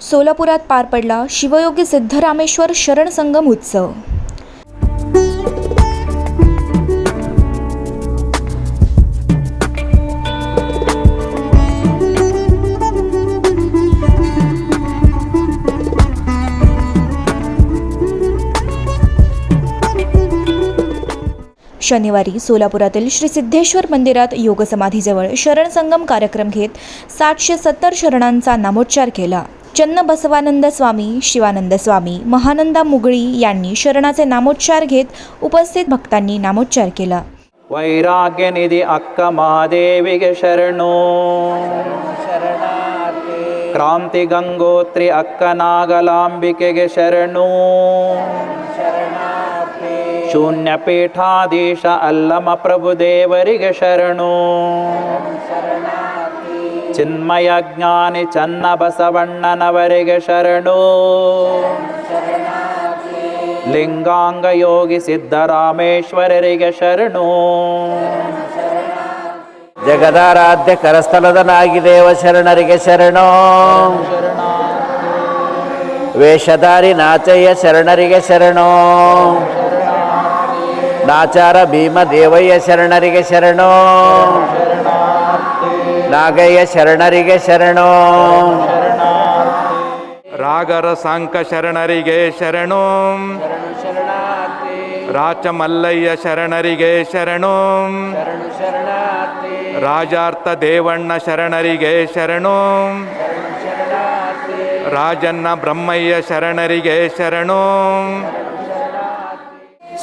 सोलापुरात पार पडला शिवयोगी सिद्धरामेश्वर शरण संगम उत्सव. शनिवारी सोलापुरातील श्री सिद्धेश्वर मंदिरात योग समाधीजवळ शरण संगम कार्यक्रम घेत सातशे सत्तर शरणांचा नामोच्चार केला. चन्न बसवानंद स्वामी शिवानंद स्वामी महानंदा मुगळी यांनी शरणाचे नामोच्चार घेत उपस्थित भक्तांनी नामोच्चार केला ವೈರಾಗ್ಯನಿಧಿ ಅಕ್ಕ ಮಹಾದೇವಿಗೆ ಶರಣು ಕ್ರಾಂತಿ ಗಂಗೋತ್ರಿ ಅಕ್ಕ ನಾಗಲಾಂಬಿಕೆಗೆ ಶರಣು ಶೂನ್ಯ ಪೀಠಾಧೀಶ ಅಲ್ಲಮ ಪ್ರಭುದೇವರಿಗೆ ಶರಣು ಚಿನ್ಮಯ ಜ್ಞಾನಿ ಚನ್ನ ಬಸವಣ್ಣನವರಿಗೆ ಶರಣು. ಲಿಂಗಾಂಗ ಯೋಗಿ ಸಿದ್ದರಾಮೇಶ್ವರರಿಗೆ ಶರಣು. ಜಗದಾರಾಧ್ಯ ಕರಸ್ಥಲದ ನಾಗಿದೇವ ಶರಣರಿಗೆ ಶರಣು. ವೇಷಧಾರಿ ನಾಚಯ್ಯ ಶರಣರಿಗೆ ಶರಣು. ನಾಚಾರ ಭೀಮ ದೇವಯ್ಯ ಶರಣರಿಗೆ ಶರಣು. ನಾಗಯ್ಯ ಶರಣರಿಗೆ ಶರಣು. ರಾಗರ ಸಾಂಕ ಶರಣರಿಗೆ ಶರಣು. ರಾಚಮಲ್ಲಯ್ಯ ಶರಣರಿಗೆ ಶರಣು. ರಾಜಾರ್ಥ ದೇವಣ್ಣ ಶರಣರಿಗೆ ಶರಣು. ರಾಜನ್ನ ಬ್ರಹ್ಮಯ್ಯ ಶರಣರಿಗೆ ಶರಣು.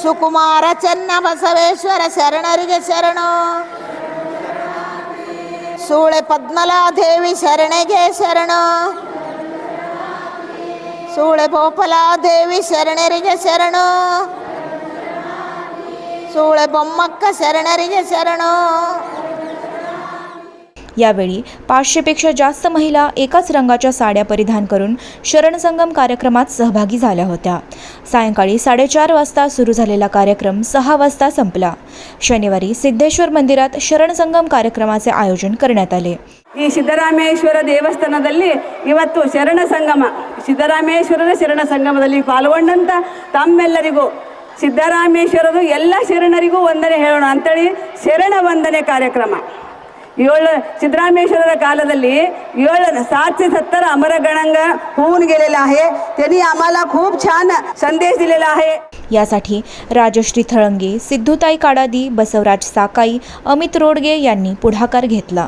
ಸುಕುಮಾರ ಚೆನ್ನ ಬಸವೇಶ್ವರ ಶರಣರಿಗೆ ಶರಣು. ಸೂಳೆ ಪದ್ಮಲಾದೇವಿ ಶರಣೆಗೆ ಶರಣು ಸೂಳೆ ಗೋಪಾಲಾದೇವಿ ಶರಣರಿಗೆ ಶರಣು ಸೂಳೆ ಬೊಮ್ಮಕ್ಕ ಶರಣರಿಗೆ ಶರಣು यावेळी पाचशेपेक्षा जास्त महिला एकाच रंगाच्या साड्या परिधान करून शरणसंगम कार्यक्रमात सहभागी झाल्या होत्या सायंकाळी साडेचार वाजता सुरू झालेला कार्यक्रम सहा वाजता संपला शनिवारी सिद्धेश्वर मंदिरात शरणसंगम कार्यक्रमाचे आयोजन करण्यात आले ಈ ಸಿದ್ದರಾಮೇಶ್ವರ ದೇವಸ್ಥಾನದಲ್ಲಿ ಇವತ್ತು ಶರಣ ಸಂಗಮ ಸಿದ್ದರಾಮೇಶ್ವರರ ಶರಣ ಸಂಗಮದಲ್ಲಿ ಪಾಲ್ಗೊಂಡಂತ ತಮ್ಮೆಲ್ಲರಿಗೂ ಸಿದ್ದರಾಮೇಶ್ವರರು ಎಲ್ಲ ಶರಣರಿಗೂ ವಂದನೆ ಹೇಳೋಣ ಅಂತೇಳಿ ಶರಣ ವಂದನೆ ಕಾರ್ಯಕ್ರಮ ಏಳು ಸಿದ್ದರಾಮೇಶ್ವರರ कालದಲ್ಲಿ ಏಳು सातशे सत्तर अमर गणांग होऊन गेलेला आहे त्यांनी आम्हाला खूप छान संदेश दिलेला आहे यासाठी राजश्री थळंगे सिद्धूताई काडादी बसवराज साकाई अमित रोडगे यांनी पुढाकार घेतला